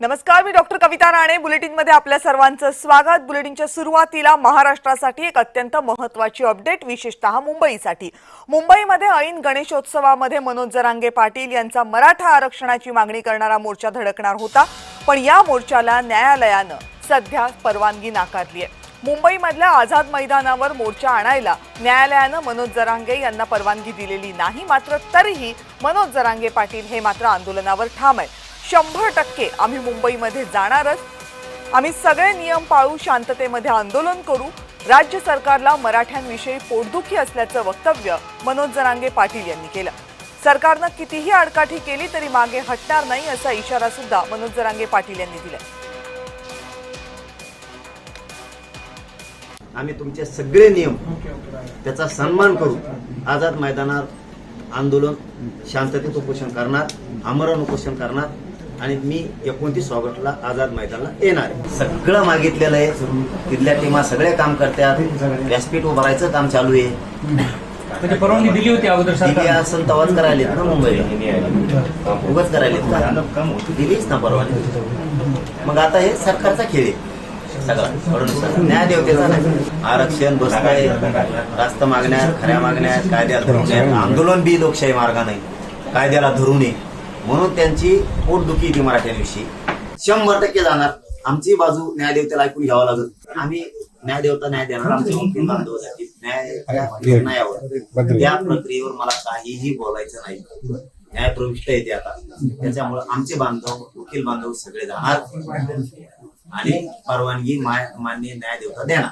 नमस्कार मी डॉक्टर कविता राणे. बुलेटिनमध्ये आपल्या सर्वांचं स्वागत. बुलेटिनच्या सुरुवातीला महाराष्ट्रासाठी एक अत्यंत महत्वाची अपडेट विशेषतः मुंबईसाठी. मुंबईमध्ये ऐन गणेशोत्सवामध्ये मनोज जरांगे पाटील यांचा मराठा आरक्षणाची मागणी करणारा मोर्चा धडकणार होता पण या मोर्चाला न्यायालयानं सध्या परवानगी नाकारली आहे. मुंबईमधल्या आझाद मैदानावर मोर्चा आणायला न्यायालयानं मनोज जरांगे यांना परवानगी दिलेली नाही मात्र तरीही मनोज जरांगे पाटील हे मात्र आंदोलनावर ठाम आहेत. शंभर टक्के आम्ही मुंबईमध्ये जाणारच. आम्ही सगळे नियम पाळू शांततेमध्ये आंदोलन करू. राज्य सरकारला मराठ्यांविषयी पोटदुखी असल्याचं वक्तव्य मनोज जरांगे पाटील यांनी केलं. सरकारनं कितीही आडकाठी केली तरी मागे हटणार नाही असा इशारा सुद्धा मनोज जरांगे पाटील यांनी दिलाय. आम्ही तुमचे सगळे नियम त्याचा सन्मान करू. आझाद मैदानात आंदोलन शांततेत उपोषण करणार आमरण उपोषण करणार आणि मी एकोणतीस ऑगस्टला आझाद मैदानाला येणार आहे. सगळं मागितलेलं आहे. तिथल्या टीमा सगळे काम करतात. व्यासपीठ उभारायचं काम चालू आहे. म्हणजे परवानगी दिली होती अगोदर दिली असेल तवाच करायलेत ना मुंबईला. उगाच करायलेत का दिलीच ना परवानगी. मग आता हे सरकारचा खेळ आहे. सगळा. न्याय देवतेचा नाही. आरक्षण बसतंय. रास्त मागण्या आहेत, खऱ्या मागण्या आहेत, कायद्याला धरून. आंदोलन बी लोकशाही मार्गाने. कायद्याला धरून आहे. म्हणून त्यांची पोटदुखी येते मराठ्यांविषयी. शंभर टक्के जाणार. आमची बाजू न्यायदेवतेला ऐकून घ्यावं लागत आम्ही न्यायदेवता न्याय देणार. आमचे वकील बांधव न्याय न्यायावर त्या प्रक्रियेवर मला काहीही बोलायचं नाही. न्याय प्रविष्ट येते आता. त्याच्यामुळे आमचे बांधव वकील बांधव सगळे जाणार. आणि परवानगी मान्य न्यायदेवता देणार.